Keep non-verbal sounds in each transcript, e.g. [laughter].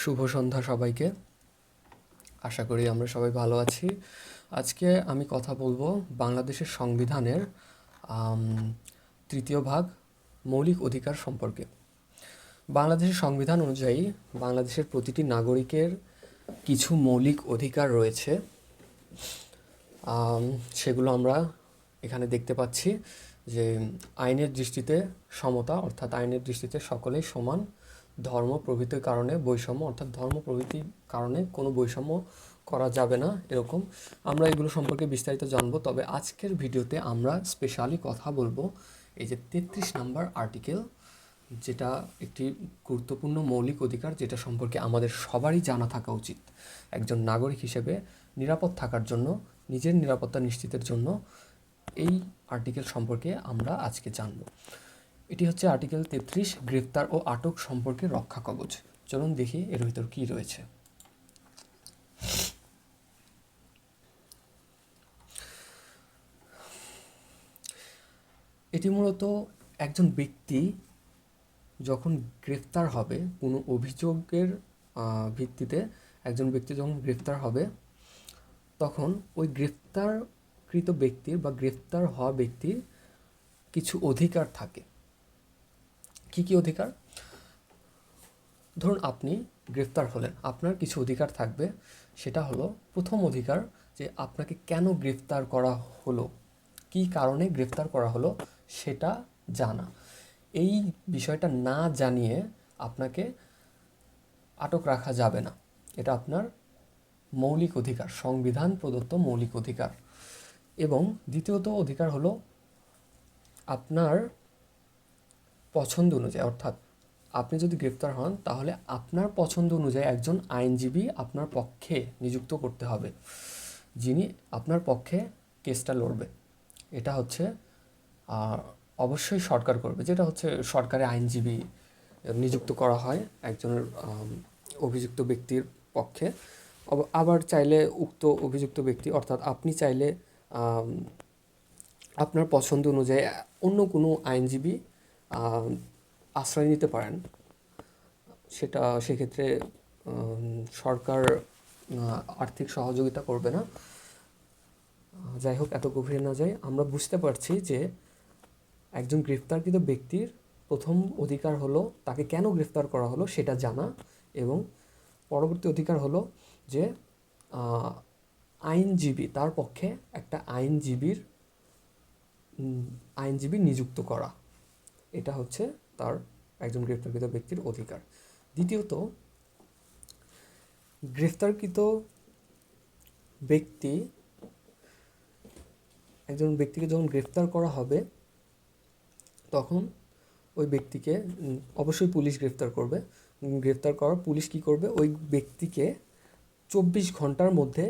শুভ সন্ধ্যা সবাইকে। আশা করি আমরা সবাই ভালো আছি। আজকে আমি কথা বলব বাংলাদেশের সংবিধানের তৃতীয় ভাগ, মৌলিক অধিকার সম্পর্কে। বাংলাদেশের সংবিধান অনুযায়ী বাংলাদেশের প্রতিটি নাগরিকের কিছু মৌলিক অধিকার রয়েছে। সেগুলো আমরা এখানে দেখতে পাচ্ছি যে আইনের দৃষ্টিতে সমতা, অর্থাৎ আইনের দৃষ্টিতে সকলেই সমান। ধর্ম প্রভৃতির কারণে বৈষম্য, অর্থাৎ ধর্ম প্রভৃতির কারণে কোনো বৈষম্য করা যাবে না এরকম। আমরা এগুলো সম্পর্কে বিস্তারিত জানব, তবে আজকের ভিডিওতে আমরা স্পেশালি কথা বলব এই যে তেত্রিশ নাম্বার আর্টিকেল যেটা একটি গুরুত্বপূর্ণ মৌলিক অধিকার যেটা সম্পর্কে আমাদের সবারই জানা থাকা উচিত। একজন নাগরিক হিসেবে নিরাপদ থাকার জন্য, নিজের নিরাপত্তা নিশ্চিতের জন্য এই আর্টিকেল সম্পর্কে আমরা আজকে জানব। এটি হচ্ছে আর্টিকেল তেত্রিশ গ্রেফতার ও আটক সম্পর্কে রক্ষা কবচ। চলুন দেখি এর ভিতর কী রয়েছে। এটি মূলত একজন ব্যক্তি যখন গ্রেফতার হবে, কোনো অভিযোগের ভিত্তিতে একজন ব্যক্তি যখন গ্রেফতার হবে, তখন ওই গ্রেফতারকৃত ব্যক্তির বা গ্রেফতার হওয়া ব্যক্তির কিছু অধিকার থাকে। কি কি অধিকার? ধরুন আপনি গ্রেফতার হলেন, আপনার কিছু অধিকার থাকবে, সেটা হলো প্রথম অধিকার যে আপনাকে কেন গ্রেফতার করা হলো, কি কারণে গ্রেফতার করা হলো সেটা জানা। এই বিষয়টা না জানিয়ে আপনাকে আটক রাখা যাবে না। এটা আপনার মৌলিক অধিকার, সংবিধান প্রদত্ত মৌলিক অধিকার। এবং দ্বিতীয়ত অধিকার হলো আপনার পছন্দ অনুযায়ী, অর্থাৎ আপনি যদি গ্রেপ্তার হন, তাহলে আপনার পছন্দ অনুযায়ী একজন আইনজীবী আপনার পক্ষে নিযুক্ত করতে হবে, যিনি আপনার পক্ষে কেসটা লড়বে। এটা হচ্ছে অবশ্যই সরকার করবে, যেটা হচ্ছে সরকারি আইনজীবী নিযুক্ত করা হয় একজনের অভিযুক্ত ব্যক্তির পক্ষে। আবার চাইলে উক্ত অভিযুক্ত ব্যক্তি, অর্থাৎ আপনি চাইলে আপনার পছন্দ অনুযায়ী অন্য কোনো আইনজীবী আশ্রয় নিতে পারেন। সেটা সেক্ষেত্রে সরকার আর্থিক সহযোগিতা করবে না। যাই হোক, এত গভীরে না যাই, আমরা বুঝতে পারছি যে একজন গ্রেফতারকৃত ব্যক্তির প্রথম অধিকার হলো, তাকে কেন গ্রেফতার করা হলো সেটা জানা এবং পরবর্তী অধিকার হলো যে আইনজীবী, তার পক্ষে একটা আইনজীবীর আইনজীবী নিযুক্ত করা। এটা হচ্ছে তার একজন গ্রেফতারকৃত ব্যক্তির অধিকার। দ্বিতীয়ত, গ্রেফতারকৃত ব্যক্তি, একজন ব্যক্তিকে যখন গ্রেফতার করা হবে, তখন ওই ব্যক্তিকে অবশ্যই পুলিশ গ্রেফতার করবে। গ্রেফতার করার পুলিশ কি করবে? ওই ব্যক্তিকে চব্বিশ ঘণ্টার মধ্যে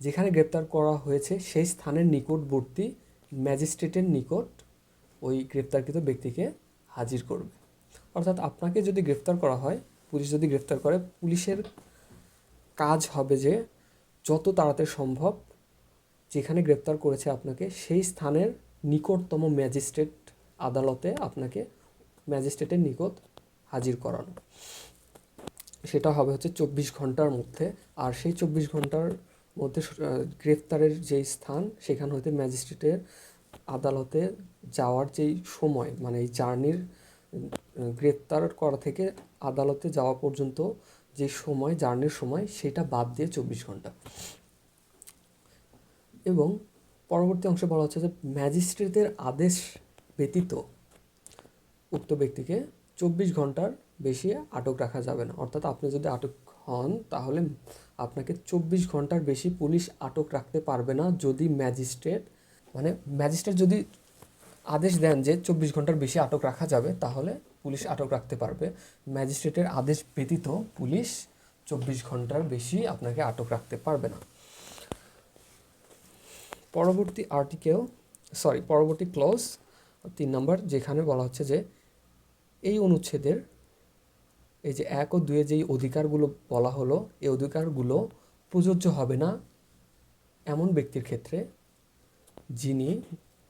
যেখানে গ্রেপ্তার করা হয়েছে, সেই স্থানের নিকটবর্তী ম্যাজিস্ট্রেটের নিকট ওই গ্রেপ্তারকৃত ব্যক্তিকে হাজির করবে। অর্থাৎ আপনাকে যদি গ্রেফতার করা হয়, পুলিশ যদি গ্রেফতার করে, পুলিশের কাজ হবে যে যত তাড়াতাড়ি সম্ভব যেখানে গ্রেপ্তার করেছে আপনাকে, সেই স্থানের নিকটতম ম্যাজিস্ট্রেট আদালতে আপনাকে ম্যাজিস্ট্রেটের নিকট হাজির করানো। সেটা হবে হচ্ছে চব্বিশ ঘণ্টার মধ্যে। আর সেই চব্বিশ ঘণ্টার মধ্যে গ্রেফতারের যেই স্থান, সেখান হতে ম্যাজিস্ট্রেটের আদালতে যাওয়ার যেই সময় মানে এই জার্নির গ্রেপ্তার করা থেকে আদালতে যাওয়া পর্যন্ত যে সময়, জার্নির সময়, সেটা বাদ দিয়ে চব্বিশ ঘণ্টা। এবং পরবর্তী অংশে বলা হচ্ছে যে ম্যাজিস্ট্রেটের আদেশ ব্যতীত উক্ত ব্যক্তিকে চব্বিশ ঘণ্টার বেশি আটক রাখা যাবে না। অর্থাৎ আপনি যদি আটক হন, তাহলে আপনাকে চব্বিশ ঘণ্টার বেশি পুলিশ আটক রাখতে পারবে না যদি ম্যাজিস্ট্রেট মানে ম্যাজিস্ট্রেট যদি আদেশ দেন যে চব্বিশ ঘণ্টার বেশি আটক রাখা যাবে, তাহলে পুলিশ আটক রাখতে পারবে। ম্যাজিস্ট্রেটের আদেশ ব্যতীত পুলিশ চব্বিশ ঘণ্টার বেশি আপনাকে আটক রাখতে পারবে না। পরবর্তী আর্টিকেল সরি পরবর্তী ক্লজ তিন নম্বর যেখানে বলা হচ্ছে যে এই অনুচ্ছেদের এই যে এক ও দুয়ে যেই অধিকারগুলো বলা হলো, এই অধিকারগুলো প্রযোজ্য হবে না এমন ব্যক্তির ক্ষেত্রে যিনি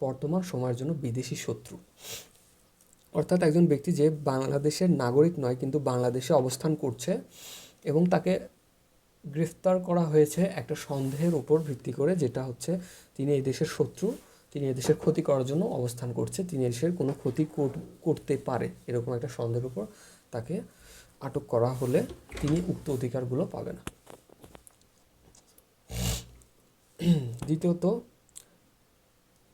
বর্তমান সময়ের জন্য বিদেশি শত্রু। অর্থাৎ একজন ব্যক্তি যে বাংলাদেশের নাগরিক নয়, কিন্তু বাংলাদেশে অবস্থান করছে এবং তাকে গ্রেফতার করা হয়েছে একটা সন্দেহের উপর ভিত্তি করে, যেটা হচ্ছে তিনি এই দেশের শত্রু, তিনি এদেশের ক্ষতি করার জন্য অবস্থান করছে, তিনি এদেশের কোনো ক্ষতি করতে পারে, এরকম একটা সন্দেহের উপর তাকে আটক করা হলে তিনি উক্ত অধিকারগুলো পাবে না। [clears throat] দ্বিতীয়ত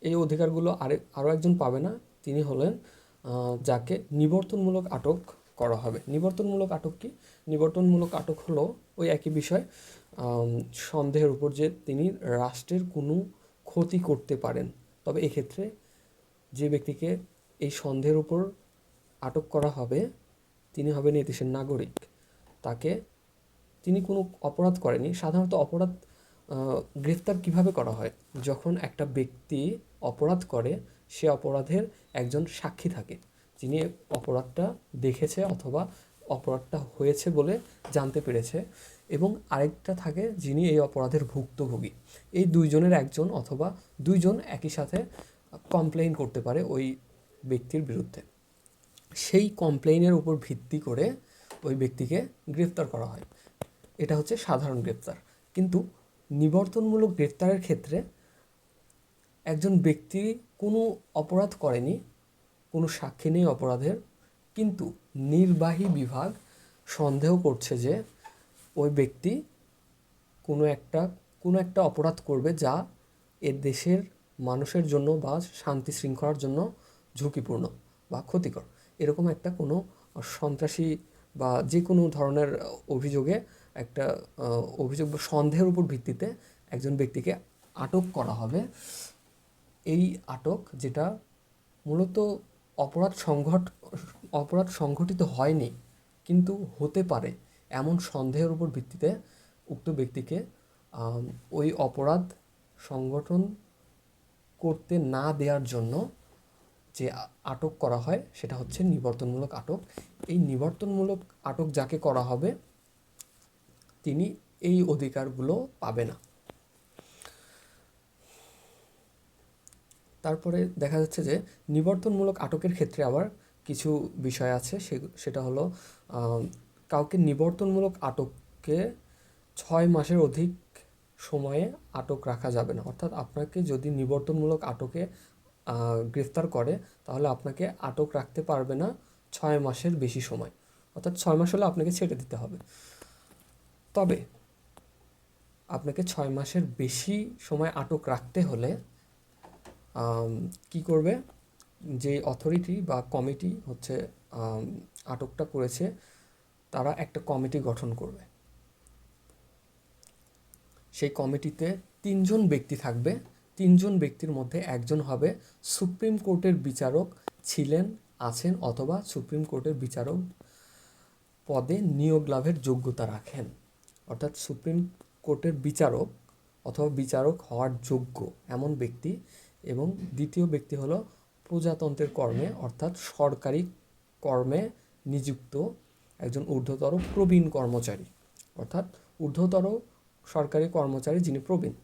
এই অধিকারগুলো আরে, আরও একজন পাবে না, তিনি হলেন যাকে নিবর্তনমূলক আটক করা হবে। নিবর্তনমূলক আটক কি? নিবর্তনমূলক আটক হলো ওই একই বিষয় সন্দেহের উপর যে তিনি রাষ্ট্রের কোনো ক্ষতি করতে পারেন। তবে এক্ষেত্রে যে ব্যক্তিকে এই সন্দেহের উপর আটক করা হবে, তিনি হবেন এই দেশের নাগরিক। তাকে তিনি কোনো অপরাধ করেনি। সাধারণত অপরাধ গ্রেফতার কীভাবে করা হয়? যখন একটা ব্যক্তি অপরাধ করে, সে অপরাধের একজন সাক্ষী থাকে, যিনি অপরাধটা দেখেছে অথবা অপরাধটা হয়েছে বলে জানতে পেরেছে এবং আরেকটা থাকে যিনি এই অপরাধের ভুক্তভোগী। এই দুইজনের একজন অথবা দুইজন একই সাথে কমপ্লেইন করতে পারে ওই ব্যক্তির বিরুদ্ধে। সেই কমপ্লেইনের উপর ভিত্তি করে ওই ব্যক্তিকে গ্রেফতার করা হয়। এটা হচ্ছে সাধারণ গ্রেফতার। কিন্তু নিবর্তনমূলক গ্রেফতারের ক্ষেত্রে একজন ব্যক্তি কোনো অপরাধ করেনি, কোনো সাক্ষী নেই অপরাধের, কিন্তু নির্বাহী বিভাগ সন্দেহ করছে যে ওই ব্যক্তি কোনো একটা কোনো একটা অপরাধ করবে যা এ দেশের মানুষের জন্য বা শান্তি শৃঙ্খলার জন্য ঝুঁকিপূর্ণ বা ক্ষতিকর। এরকম একটা কোনো সন্ত্রাসী বা যে কোনো ধরনের অভিযোগে একটা অভিযোগ বা সন্দেহের উপর ভিত্তিতে একজন ব্যক্তিকে আটক করা হবে। এই আটক যেটা মূলত অপরাধ সংঘট, অপরাধ সংঘটিত হয়নি, কিন্তু হতে পারে এমন সন্দেহের উপর ভিত্তিতে উক্ত ব্যক্তিকে ওই অপরাধ সংগঠন করতে না দেওয়ার জন্য যে আটক করা হয় সেটা হচ্ছে নিবর্তনমূলক আটক। এই নিবর্তনমূলক আটক যাকে করা হবে তিনি এই অধিকারগুলো পাবে না। তারপরে দেখা যাচ্ছে যে, নিবর্তনমূলক আটকের ক্ষেত্রে আবার কিছু বিষয় আছে। সে, সেটা হলো কাউকে নিবর্তনমূলক আটককে ছয় মাসের অধিক সময়ে আটক রাখা যাবে না। অর্থাৎ আপনাকে যদি নিবর্তনমূলক আটকে গ্রেফতার করে, তাহলে আপনাকে আটক রাখতে পারবে না ছয় মাসের বেশি সময়। অর্থাৎ ছয় মাস হলে আপনাকে ছেড়ে দিতে হবে। তবে আপনাকে ছয় মাসের বেশি সময় আটক রাখতে হলে কি করবে? যে অথরিটি বা কমিটি হচ্ছে আটকটা করেছে, তারা একটা কমিটি গঠন করবে। সেই কমিটিতে তিনজন ব্যক্তি থাকবে। তিনজন ব্যক্তির মধ্যে একজন হবে সুপ্রিম কোর্টের বিচারক ছিলেন, আছেন অথবা সুপ্রিম কোর্টের বিচারক পদে নিয়োগ লাভের যোগ্যতা রাখেন। অর্থাৎ সুপ্রিম কোর্টের বিচারক অথবা বিচারক হওয়ার যোগ্য এমন ব্যক্তি এবং দ্বিতীয় ব্যক্তি হলো প্রজাতন্ত্রের কর্মে অর্থাৎ সরকারি কর্মে নিযুক্ত একজন ঊর্ধ্বতর প্রবীণ কর্মচারী। অর্থাৎ ঊর্ধ্বতর সরকারি কর্মচারী যিনি প্রবীণ,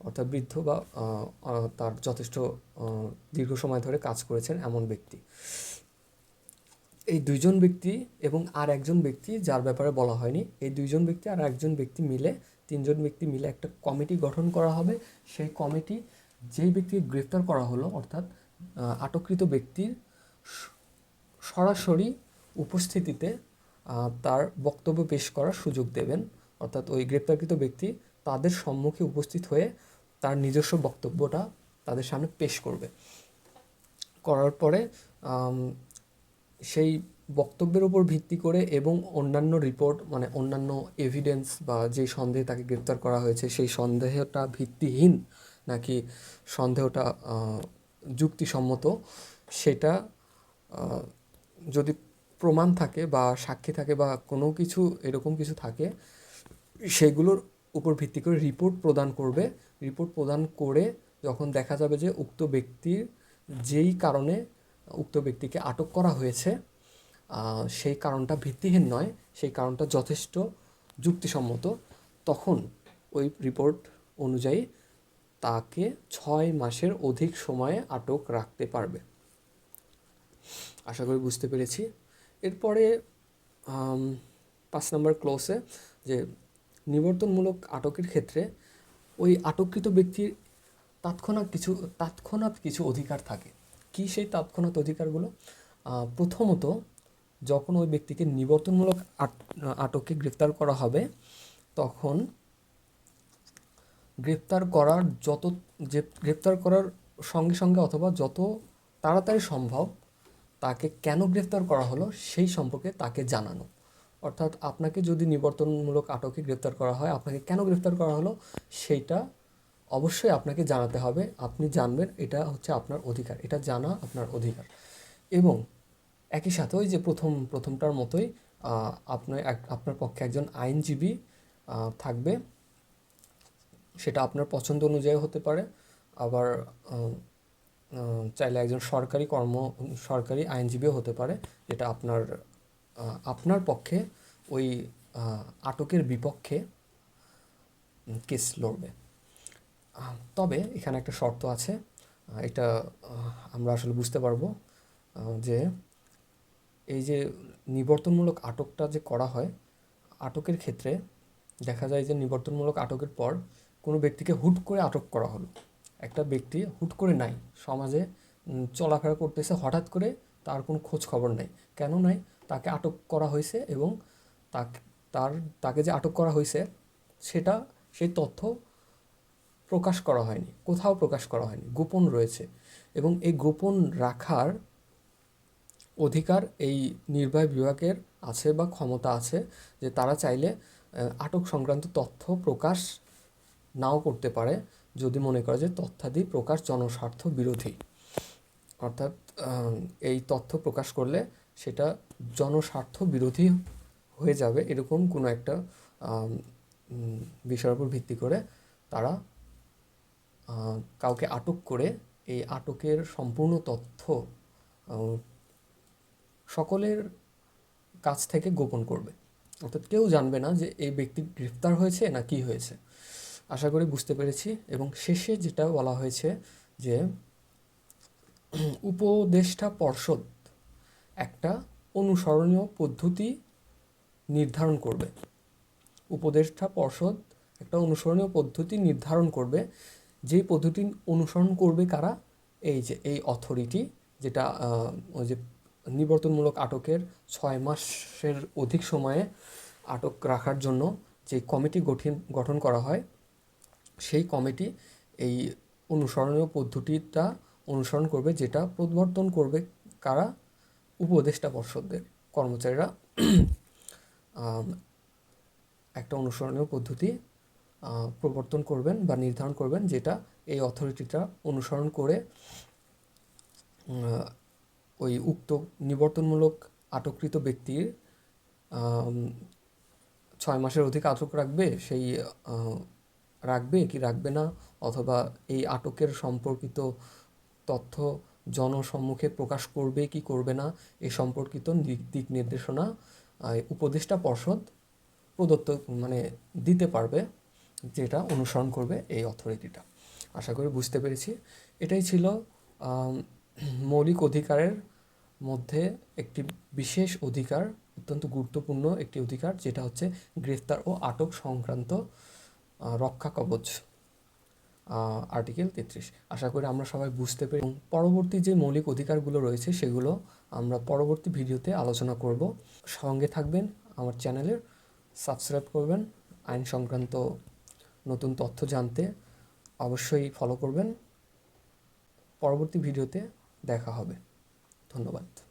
অর্থাৎ বৃদ্ধ বা তার যথেষ্ট দীর্ঘ সময় ধরে কাজ করেছেন এমন ব্যক্তি। এই দুইজন ব্যক্তি এবং আর একজন ব্যক্তি যার ব্যাপারে বলা হয়নি, এই দুইজন ব্যক্তি আর একজন ব্যক্তি মিলে, তিনজন ব্যক্তি মিলে একটা কমিটি গঠন করা হবে। সেই কমিটি যেই ব্যক্তিকে গ্রেফতার করা হলো, অর্থাৎ আটককৃত ব্যক্তির সরাসরি উপস্থিতিতে তার বক্তব্য পেশ করার সুযোগ দেবেন। অর্থাৎ ওই গ্রেপ্তারকৃত ব্যক্তি তাদের সম্মুখে উপস্থিত হয়ে তার নিজস্ব বক্তব্যটা তাদের সামনে পেশ করবে। করার পরে সেই বক্তব্যের উপর ভিত্তি করে এবং অন্যান্য রিপোর্ট মানে অন্যান্য এভিডেন্স বা যে সন্দেহে তাকে গ্রেপ্তার করা হয়েছে, সেই সন্দেহটা ভিত্তিহীন নাকি সন্দেহটা যুক্তিসম্মত সেটা যদি প্রমাণ থাকে বা সাক্ষী থাকে বা কোনো কিছু, এরকম কিছু থাকে, সেগুলোর উপর ভিত্তি করে রিপোর্ট প্রদান করবে। রিপোর্ট প্রদান করে যখন দেখা যাবে যে উক্ত ব্যক্তির যেই কারণে উক্ত ব্যক্তিকে আটক করা হয়েছে সেই কারণটা ভিত্তিহীন নয়, সেই কারণটা যথেষ্ট যুক্তিসম্মত। তখন ওই রিপোর্ট অনুযায়ী তাকে ছয় মাসের অধিক সময়ে আটক রাখতে পারবে। আশা করি বুঝতে পেরেছি। এরপরে পাঁচ নম্বর ক্লোসে যে নিবর্তনমূলক আটকের ক্ষেত্রে ওই আটককৃত ব্যক্তির তাৎক্ষণাৎ কিছু তাৎক্ষণাৎ কিছু অধিকার থাকে। কি সেই তাৎক্ষণাৎ অধিকারগুলো? প্রথমত, যখন ওই ব্যক্তিকে নিবর্তনমূলক আট- আটকে গ্রেফতার করা হবে, তখন গ্রেপ্তার করার যত, যে গ্রেপ্তার করার সঙ্গে সঙ্গে অথবা যত তাড়াতাড়ি সম্ভব তাকে কেন গ্রেপ্তার করা হলো সেই সম্পর্কে তাকে জানানো। অর্থাৎ আপনাকে যদি নিবর্তনমূলক আটকে গ্রেপ্তার করা হয়, আপনাকে কেন গ্রেপ্তার করা হলো, সেইটা অবশ্যই আপনাকে জানাতে হবে, আপনি জানবেন এটা হচ্ছে আপনার অধিকার, এটা জানা আপনার অধিকার। এবং একই সাথে ওই যে প্রথম, প্রথমটার মতোই আপনার এক- আপনার পক্ষে একজন আইনজীবী থাকবে। সেটা আপনার পছন্দ অনুযায়ী হতে পারে। আবার চাইলে একজন সরকারি কর্ম, সরকারি আইনজীবীও হতে পারে। যেটা আপনার আপনার পক্ষে ওই আটকের বিপক্ষে কেস লড়বে। তবে এখানে একটা শর্ত আছে এটা আমরা আসলে বুঝতে পারব যে এই যে নিবর্তনমূলক আটকটা যে করা হয়, আটকের ক্ষেত্রে দেখা যায় যে নিবর্তনমূলক আটকের পর কোনো ব্যক্তিকে হুট করে আটক করা হলো। একটা ব্যক্তি হুট করে নাই, সমাজে চলাফেরা করতেছে, হঠাৎ করে তার কোনো খোঁজ খবর নাই। কেন নাই? তাকে আটক করা হয়েছে এবং তাকে, তার, তাকে যে আটক করা হয়েছে, সেটা, সেই তথ্য প্রকাশ করা হয়নি, কোথাও প্রকাশ করা হয়নি, গোপন রয়েছে। এবং এই গোপন রাখার অধিকার এই নির্বাহী বিভাগের আছে বা ক্ষমতা আছে যে তারা চাইলে আটক সংক্রান্ত তথ্য প্রকাশ নাও করতে পারে যদি মনে করে যে তথ্যাদি প্রকাশ জনস্বার্থ বিরোধী। অর্থাৎ এই তথ্য প্রকাশ করলে সেটা জনস্বার্থ বিরোধী হয়ে যাবে, এরকম কোনো একটা বিষয়ের উপর ভিত্তি করে তারা কাউকে আটক করে এই আটকের সম্পূর্ণ তথ্য সকলের কাছ থেকে গোপন করবে। অর্থাৎ কেউ জানবে না যে এই ব্যক্তি গ্রেফতার হয়েছে না কি হয়েছে। আশা করি বুঝতে পেরেছি এবং শেষে যেটা বলা হয়েছে যে উপদেষ্টা পর্ষদ একটা অনুসরণীয় পদ্ধতি নির্ধারণ করবে। উপদেষ্টা পর্ষদ একটা অনুসরণীয় পদ্ধতি নির্ধারণ করবে যেই পদ্ধতি অনুসরণ করবে কারা, এই যে, এই অথরিটি যেটা ওই যে নিবর্তনমূলক আটকের ছয় মাসের অধিক সময়ে আটক রাখার জন্য যে কমিটি গঠিন, গঠন করা হয়, সেই কমিটি এই অনুসরণীয় পদ্ধতিটা অনুসরণ করবে যেটা প্রবর্তন করবে কারা, উপদেষ্টা পর্ষদের কর্মচারীরা। একটা অনুসরণীয় পদ্ধতি প্রবর্তন করবেন বা নির্ধারণ করবেন যেটা এই অথরিটিটা অনুসরণ করে ওই উক্ত নিবর্তনমূলক আটককৃত ব্যক্তির ছয় মাসের অধিক আটক রাখবে, সেই রাখবে কি রাখবে না, অথবা এই আটকের সম্পর্কিত তথ্য জনসম্মুখে প্রকাশ করবে কি করবে না এই সম্পর্কিত দিক- দিক নির্দেশনা উপদেষ্টা পর্ষদ প্রদত্ত মানে দিতে পারবে। যেটা অনুসরণ করবে এই অথরিটিটা আশা করি বুঝতে পেরেছি। এটাই ছিল মৌলিক অধিকারের মধ্যে একটি বিশেষ অধিকার, অত্যন্ত গুরুত্বপূর্ণ একটি অধিকার, যেটা হচ্ছে গ্রেফতার ও আটক সংক্রান্ত রক্ষা কবচ আর্টিকেল তেত্রিশ। আশা করি আমরা সবাই বুঝতে পেরে পরবর্তী যে মৌলিক অধিকারগুলো রয়েছে সেগুলো আমরা পরবর্তী ভিডিওতে আলোচনা করব। সঙ্গে থাকবেন আমার চ্যানেলের, সাবস্ক্রাইব করবেন, আইন সংক্রান্ত নতুন তথ্য জানতে অবশ্যই ফলো করবেন। পরবর্তী ভিডিওতে দেখা হবে। ধন্যবাদ।